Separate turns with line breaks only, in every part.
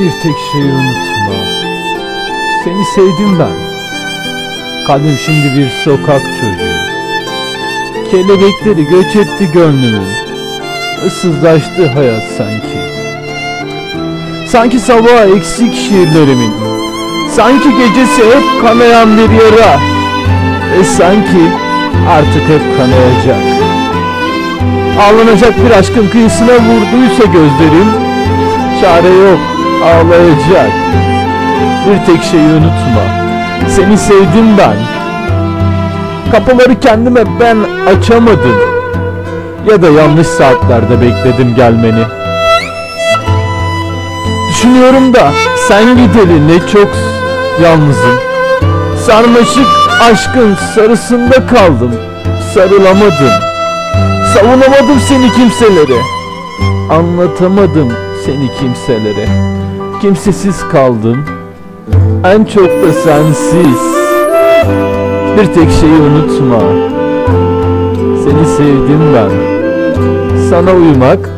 Bir tek şeyi unutma. Seni sevdim ben. Kalbim şimdi bir sokak çocuğu. Kelebekleri göç etti gönlümün. Issızlaştı hayat sanki. Sanki sabah eksik şiirlerimin. Sanki gecesi hep kanayan bir yara. Ve sanki artık hep kanayacak. Ağlanacak bir aşkın kıyısına vurduysa gözlerim Çare yok ağlayacak. Bir tek şeyi unutma. Seni sevdim ben. Kapıları kendime ben açamadım. Ya da yanlış saatlerde bekledim gelmeni. Düşünüyorum da sen gideli ne çok yalnızım. Sarmaşık aşkın sarısında kaldım. Sarılamadım. Savunamadım seni kimselere. Anlatamadım seni kimselere Kimsesiz kaldım En çok da sensiz. Bir tek şeyi unutma. Seni sevdim ben. Sana uyumak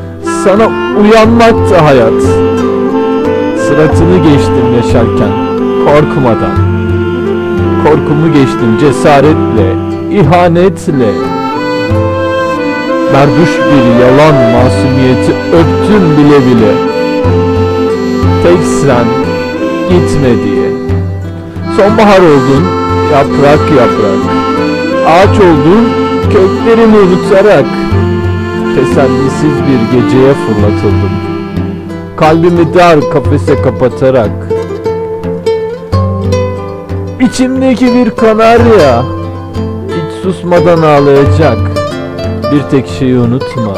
Sana uyanmak da hayat. Sıratını geçtim yaşarken Korkmadan. Korkumu geçtim cesaretle ihanetle. Berduş bir yalan masumiyeti öptüm bile bile Tek sen gitme diye. Sonbahar oldun yaprak yaprak. Ağaç oldun köklerini unutarak. Tesellisiz bir geceye fırlatıldım Kalbimi dar kafese kapatarak. İçimdeki bir kanarya Hiç susmadan ağlayacak. Bir tek şeyi unutma.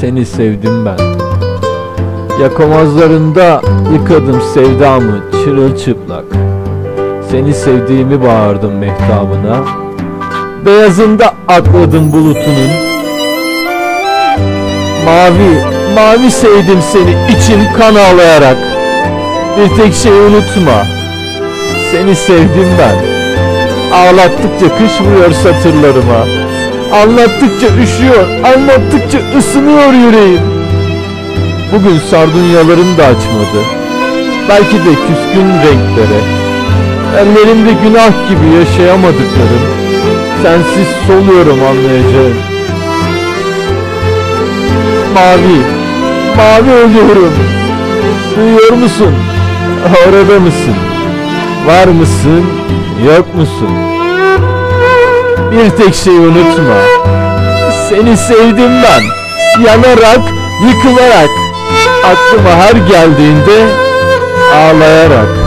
Seni sevdim ben Yakamazlarında yıkadım sevdamı çırılçıplak. Seni sevdiğimi bağırdım mehtabına. Beyazında atladım bulutunun. Mavi, mavi sevdim seni içim kan ağlayarak. Bir tek şeyi unutma. Seni sevdim ben. Ağlattıkça kış vuruyor satırlarıma. Anlattıkça üşüyor, anlattıkça ısınıyor yüreğim. Bugün sardunyalarım da açmadı. Belki de küskün renklere. Ellerimde günah gibi yaşayamadıklarım. Sensiz soluyorum anlayacağım. Mavi, mavi ölüyorum. Duyuyor musun? Orada mısın? Var mısın? Yok musun? Bir tek şeyi unutma. Seni sevdim ben. Yanarak, yıkılarak. Aklıma her geldiğinde ağlayarak.